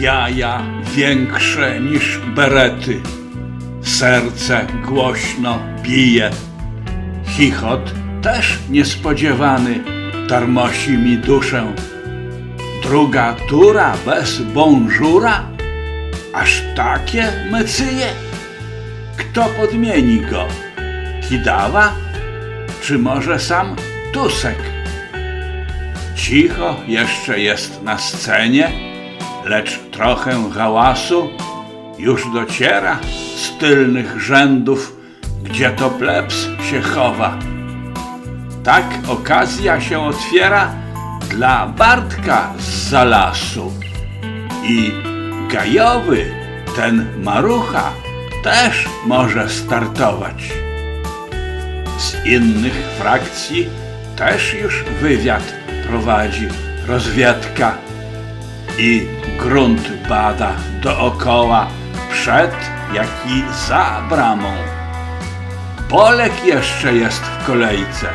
Jaja większe niż berety. Serce głośno bije. Chichot też niespodziewany tarmosi mi duszę. Druga tura bez bonżura? Aż takie mecyje? Kto podmieni go? Kidawa? Czy może sam Tusek? Cicho jeszcze jest na scenie, lecz trochę hałasu już dociera z tylnych rzędów, gdzie to plebs się chowa. Tak okazja się otwiera dla Bartka z zalasu. I gajowy, ten marucha, też może startować. Z innych frakcji też już wywiad prowadzi rozwiadka i grunt bada dookoła przed jak i za bramą. Bolek jeszcze jest w kolejce.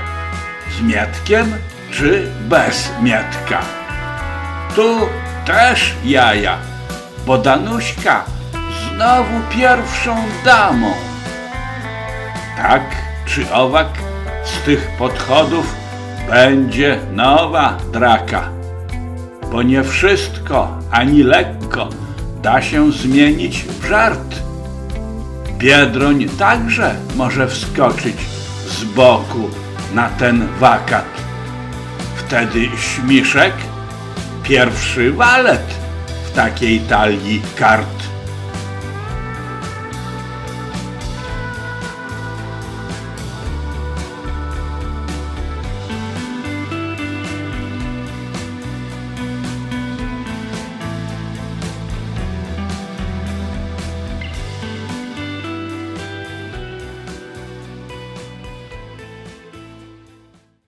Z mietkiem czy bez mietka? Tu też jaja, bo Danuśka znowu pierwszą damą. Tak czy owak z tych podchodów będzie nowa draka. Bo nie wszystko ani lekko da się zmienić w żart. Biedroń także może wskoczyć z boku na ten wakat. Wtedy śmiszek pierwszy walet w takiej talii kart.